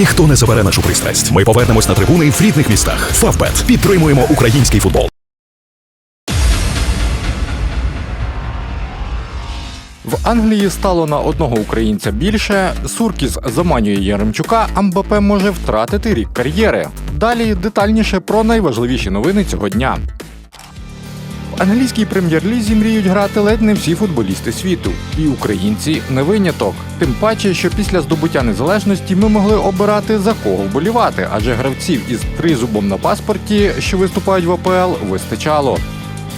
Ніхто не забере нашу пристрасть. Ми повернемось на трибуни в рідних містах. Фавбет підтримуємо український футбол. В Англії стало на одного українця більше. Суркіс заманює Яремчука, а може втратити рік кар'єри. Далі детальніше про найважливіші новини цього дня. Англійській прем'єр-лізі мріють грати ледь не всі футболісти світу, і українці не виняток. Тим паче, що після здобуття незалежності ми могли обирати за кого вболівати, адже гравців із тризубом на паспорті, що виступають в АПЛ, вистачало.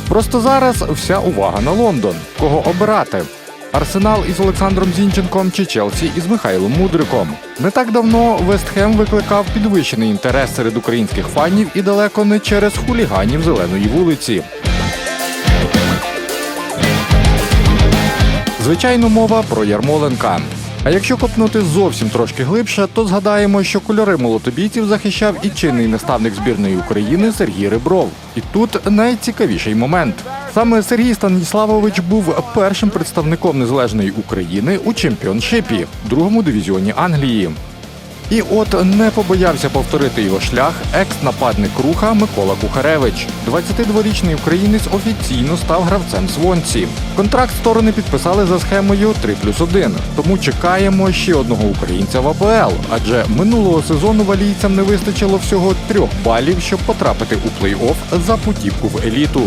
Просто зараз вся увага на Лондон. Кого обирати? Арсенал із Олександром Зінченком чи Челсі із Михайлом Мудриком. Не так давно Вестхем викликав підвищений інтерес серед українських фанів і далеко не через хуліганів зеленої вулиці. Звичайно, мова про Ярмоленка. А якщо копнути зовсім трошки глибше, то згадаємо, що кольори молотобійців захищав і чинний наставник збірної України Сергій Ребров. І тут найцікавіший момент. Саме Сергій Станіславович був першим представником незалежної України у чемпіоншипі, другому дивізіоні Англії. І от не побоявся повторити його шлях екс-нападник руха Микола Кухаревич. 22-річний українець офіційно став гравцем Свонці. Контракт сторони підписали за схемою 3 плюс 1, тому чекаємо ще одного українця в АПЛ, адже минулого сезону валійцям не вистачило всього трьох балів, щоб потрапити у плей-офф за путівку в еліту.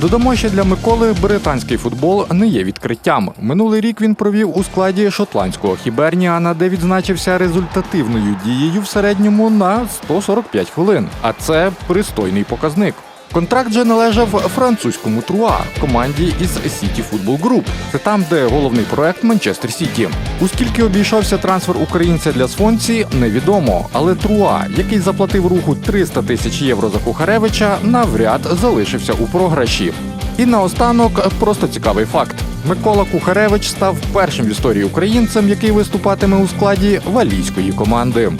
Додамо, що для Миколи британський футбол не є відкриттям. Минулий рік він провів у складі шотландського Хіберніана, де відзначився результативною дією в середньому на 145 хвилин. А це пристойний показник. Контракт же належав французькому Труа, команді із City Football Group. Це там, де головний проект Манчестер Сіті. У скільки обійшовся трансфер українця для Свонці, невідомо. Але Труа, який заплатив руху 300 тисяч євро за Кухаревича, навряд залишився у програші. І наостанок просто цікавий факт: Микола Кухаревич став першим в історії українцем, який виступатиме у складі валійської команди.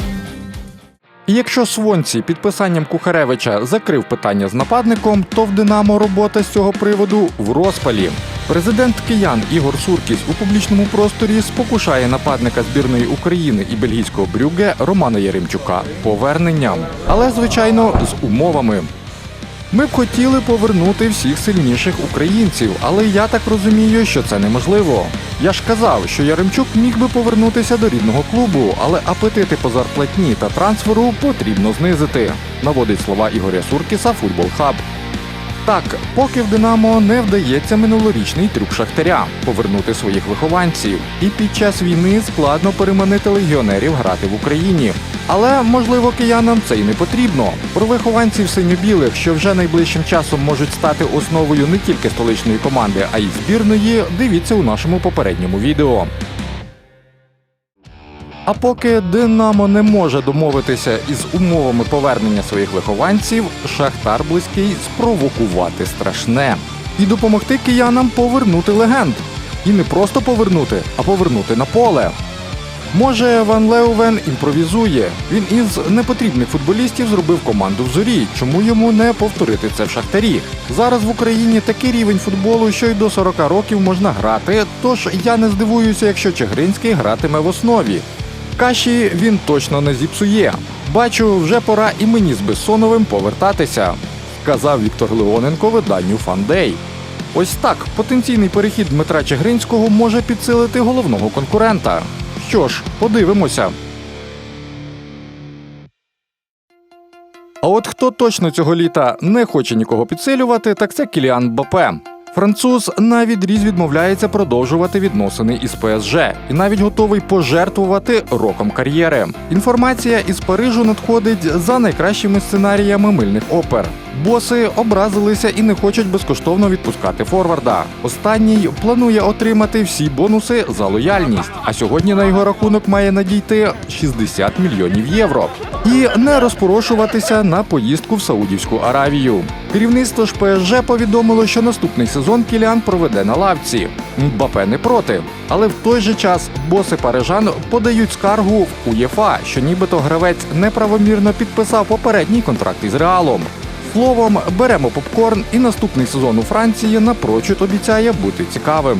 І якщо Свонці підписанням Кухаревича закрив питання з нападником, то в Динамо робота з цього приводу в розпалі. Президент киян Ігор Суркіс у публічному просторі спокушає нападника збірної України і бельгійського брюге Романа Яремчука поверненням, але звичайно з умовами. Ми б хотіли повернути всіх сильніших українців, але я так розумію, що це неможливо. Я ж казав, що Яремчук міг би повернутися до рідного клубу, але апетити по зарплатні та трансферу потрібно знизити, наводить слова Ігоря Суркіса Футбол Хаб. Так, поки в Динамо не вдається минулорічний трюк Шахтаря повернути своїх вихованців, і під час війни складно переманити легіонерів грати в Україні. Але можливо киянам це й не потрібно. Про вихованців синьо-білих, що вже найближчим часом можуть стати основою не тільки столичної команди, а й збірної. Дивіться у нашому попередньому відео. А поки Динамо не може домовитися із умовами повернення своїх вихованців, Шахтар близький спровокувати страшне і допомогти киянам повернути легенд. І не просто повернути, а повернути на поле. Може, Ван Леувен імпровізує. Він із непотрібних футболістів зробив команду в зорі. Чому йому не повторити це в шахтарі? Зараз в Україні такий рівень футболу, що й до 40 років можна грати. Тож я не здивуюся, якщо Чигринський гратиме в основі. Каші він точно не зіпсує. Бачу, вже пора і мені з Бессоновим повертатися, сказав Віктор Леоненко виданню Фандей. Ось так потенційний перехід Дмитра Чигринського може підсилити головного конкурента. Що ж, подивимося. А от хто точно цього літа не хоче нікого підсилювати, так це Кіліан Бапе. Француз на відріз відмовляється продовжувати відносини із ПСЖ і навіть готовий пожертвувати роком кар'єри. Інформація із Парижу надходить за найкращими сценаріями мильних опер. Боси образилися і не хочуть безкоштовно відпускати форварда. Останній планує отримати всі бонуси за лояльність. А сьогодні на його рахунок має надійти 60 мільйонів євро. І не розпорошуватися на поїздку в Саудівську Аравію. Керівництво ж ПСЖ повідомило, що наступний сезон Кіліан проведе на лавці. Мбапе не проти. Але в той же час боси парижан подають скаргу в УЄФА, що нібито гравець неправомірно підписав попередній контракт із реалом. Словом, беремо попкорн, і наступний сезон у Франції напрочуд обіцяє бути цікавим.